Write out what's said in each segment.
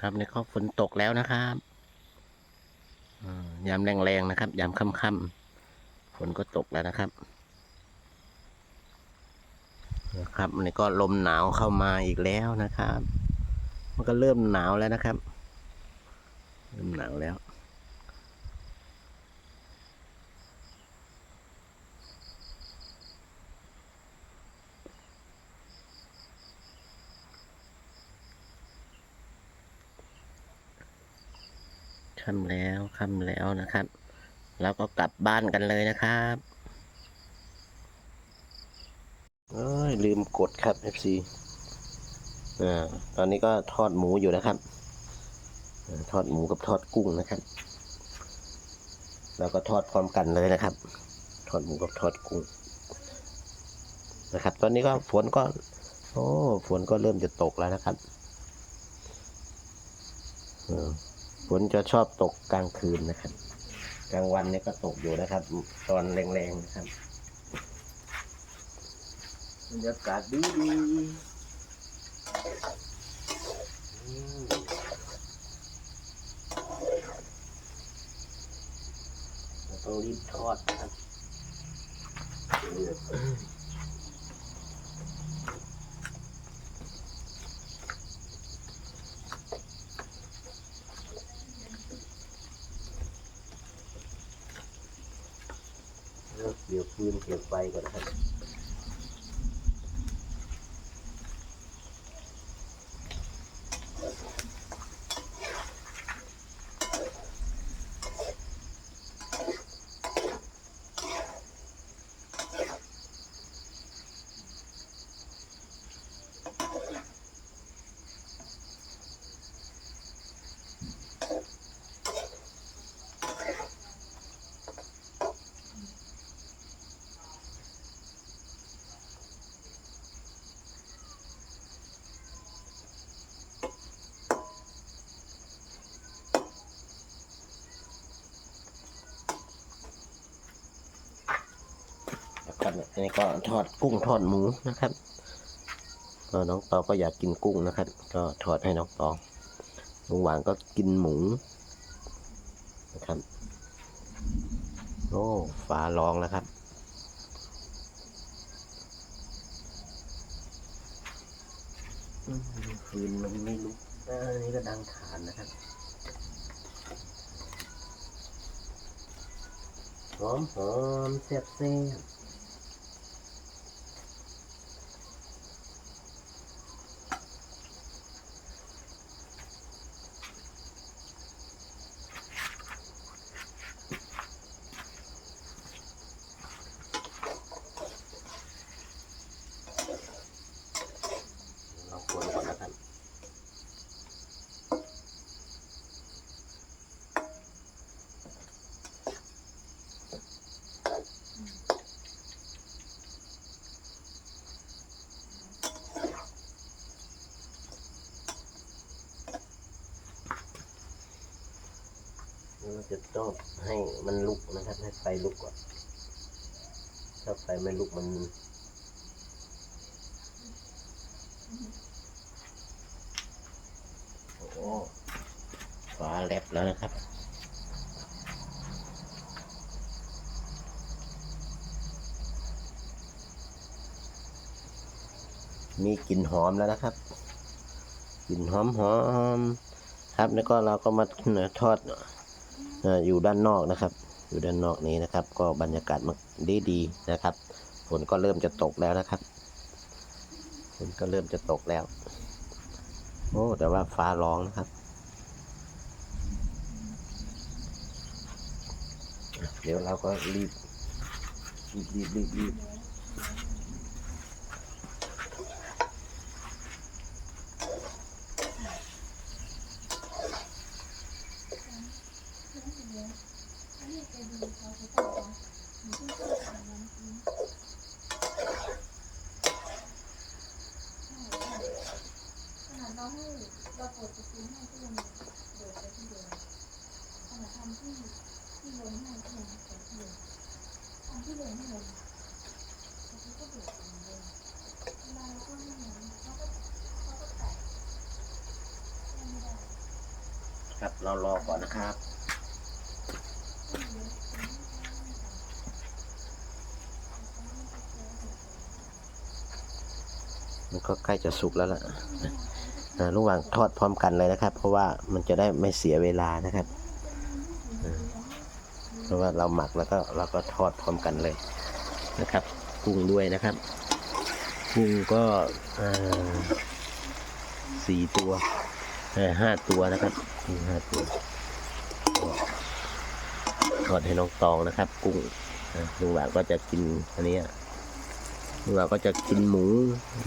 ครับนี่ก็ฝนตกแล้วนะครับยามแรงๆนะครับยามค่ำๆฝนก็ตกแล้วนะครับนะครับนี่ก็ลมหนาวเข้ามาอีกแล้วนะครับ มันก็เริ่มหนาวแล้วนะครับ เริ่มหนาวแล้ว ค่ำแล้วค่ำแล้วนะครับ แล้วก็กลับบ้านกันเลยนะครับเอ้ยลืมกดครับ FC อ่าตอนนี้ก็ทอดหมูอยู่นะครับอทอดหมูกับทอดกุ้งนะครับ แล้วก็ทอดพร้อมกันเลยนะครับ ทอดหมูกับทอดกุ้งนะครับ ตอนนี้ก็ฝนก็ โอ้ฝนก็เริ่มจะตกแล้วนะครับ อ ฝนจะชอบตกกลางคืนนะครับ กลางวันเนี่ยก็ตกอยู่นะครับ ตอนแรงๆนะครับบรรยากาศดีดีต้องรีบทอดนะครับ เดี๋ยวฟืนเก็บไฟก่อนนะครับ นะครับอันนี้ก็ทอดกุ้งทอดหมูนะครับก็น้องตองก็อยากกินกุ้งนะครับ ก็ทอดให้น้องตองลุงหวานก็กินหมูนะครับโอ้ฟ้าร้องแล้วครับฟืนมันไม่ลุกอันนี้ก็ดังฐานนะครับหอมหอมแซ่บแซ่บเราคนก่อนนะครับ เราจะต้องให้มันลุกนะครับ ให้ไฟลุกก่อน ถ้าไฟไม่ลุกมันโอ้โหฟ้าแลบแล้วนะครับมีกลิ่นหอมแล้วนะครับ กลิ่นหอมหอมครับ แล้วก็เราก็มาทอดเอยู่ด้านนอกนะครับ อยู่ด้านนอกนี้นะครับ ก็บรรยากาศมันดีดีๆนะครับฝนก็เริ่มจะตกแล้วนะครับฝนก็เริ่มจะตกแล้ว โอ้แต่ว่าฟ้าร้องนะครับ เดี๋ยวเราก็รีบรีบรีบรีบรีบ ขนาด เราให้เราเปิดประตูให้ก็ยังเดินไปที่เดิมขนาดทำที่ที่ลงให้ก็ยังเปิดที่เดิมทำที่ลงให้ลงแล้วเขาก็เดือดเหมือนเดิมเวลาเราก็ไม่เหมือนเขาก็เขาก็แตกไม่ได้ครับเรารอก่อนนะครับ มันก็ใกล้จะสุกแล้วล่ะ ระหว่างทอดพร้อมกันเลยนะครับ เพราะว่ามันจะได้ไม่เสียเวลานะครับ เพราะว่าเราหมักแล้วก็เราก็ทอดพร้อมกันเลยนะครับกุ้งด้วยนะครับกุ้งก็สี่ตัวเอ่ห้าตัวนะครับกุ้งห้าตัวทอดให้น้องตองนะครับ กุ้งลุงหวานก็จะกินอันนี้ยเรางก็จะกินหมู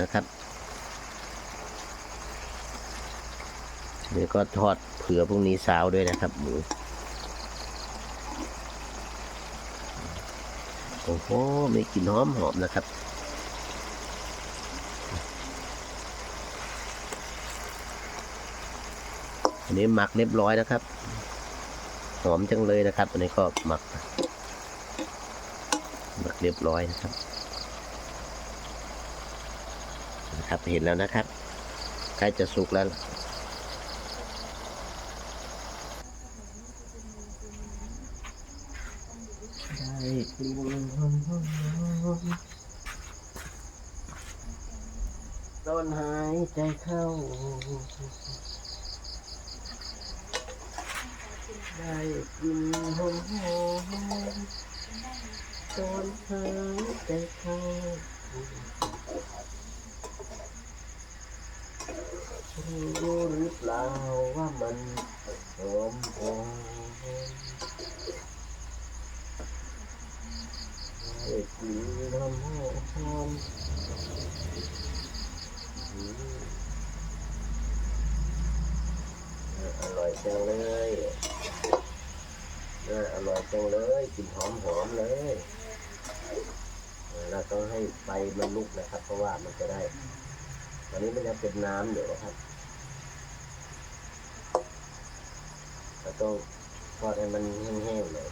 นะครับ เดี๋ยวก็ทอดเผื่อพรุ่งนี้เช้าด้วยนะครับ หมูโอ้โหมีกลิ่นหอมหอมนะครับอันนี้หมักเรียบร้อยนะครับ หอมจังเลยนะครับ อันนี้ก็หมักหมักเรียบร้อยนะครับนะครับเห็นแล้วนะครับใกล้จะสุกแล้ว ได้กลิ่นหอมๆ ต้นหายใจเข้า ได้กลิ่นหอมๆต้นหายใจเข้ารู้หรือเปล่าว่ามันหอมหอมได้กลิ่นหอมห อมอืมน่าอร่อยจังเลยน่าอร่อยจังเลยกลิ่นหอมหอมเลยเราต้องให้ไฟมันลุกนะครับ เพราะว่ามันจะได้ ตอนนี้มันจะเป็นน้ำอยู่นะครับเราต้องทอดให้มันแห้งๆเลย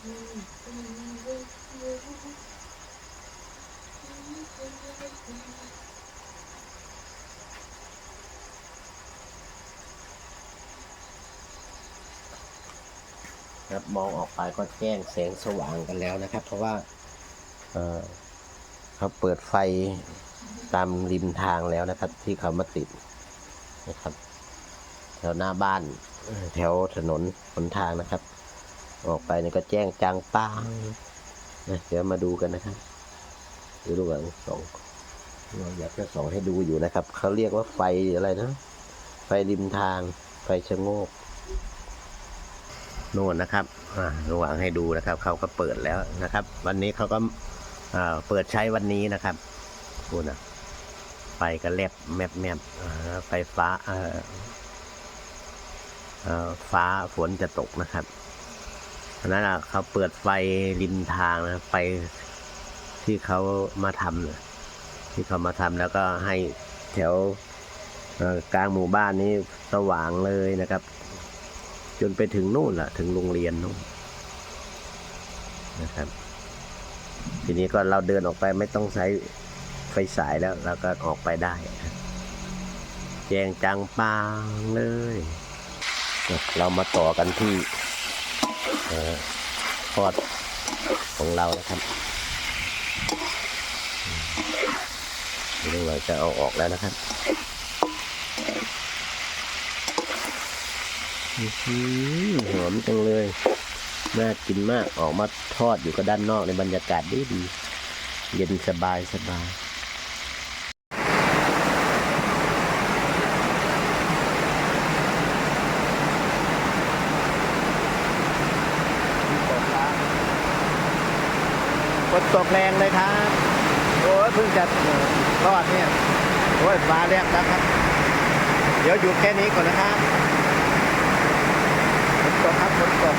ครับมองออกไปก็แจ้งแสงสว่างกันแล้วนะครับ เพราะว่าเเขาเปิดไฟตามริมทางแล้วนะครับ ที่เขามาติดนะครับ แถวหน้าบ้านแถวถนนหนทางนะครับ ออกไปนี่ก็แจ้งจางป้างนะเดี๋ยวมาดูกันนะครับดูดูกันสองเราอยากจะสองให้ดูอยู่นะครับ เขาเรียกว่าไฟอะไรนะ ไฟริมทาง ไฟชะโงกโน่นนะครับระหว่างให้ดูนะครับ เขาก็เปิดแล้วนะครับ วันนี้เขาก็เปิดใช้วันนี้นะครับดูนะไฟก็แลบแมบแมบอ่าไฟฟ้าฟ้าฝนจะตกนะครับ อันนั้นอะเขาเปิดไฟริมทางนะไฟที่เขามาทำนะที่เขามาทำแล้วก็ให้แถวกลางหมู่บ้านนี้สว่างเลยนะครับ จนไปถึงนู่นล่ะ ถึงโรงเรียนนู่นนะครับ ทีนี้ก็เราเดินออกไปไม่ต้องใช้ไฟสายแล้วเราก็ออกไปได้แจงจังปางเลย เรามาต่อกันที่ ทอดของเรานะครับเรื่องเราจะเอาออกแล้วนะครับหอมจังเลย น่ากินมากออกมาทอดอยู่ก็ด้านนอกในบรรยากาศดีดีๆเย็นสบายสบายฝ นตกแรงเลยครับ โอ้ยเพิ่งจะรอดเนี่ย โอ้ยฟ้าแลบแล้วครับ เดี๋ยวอยู่แค่นี้ก่อนนะครับฝนตกครับฝนตก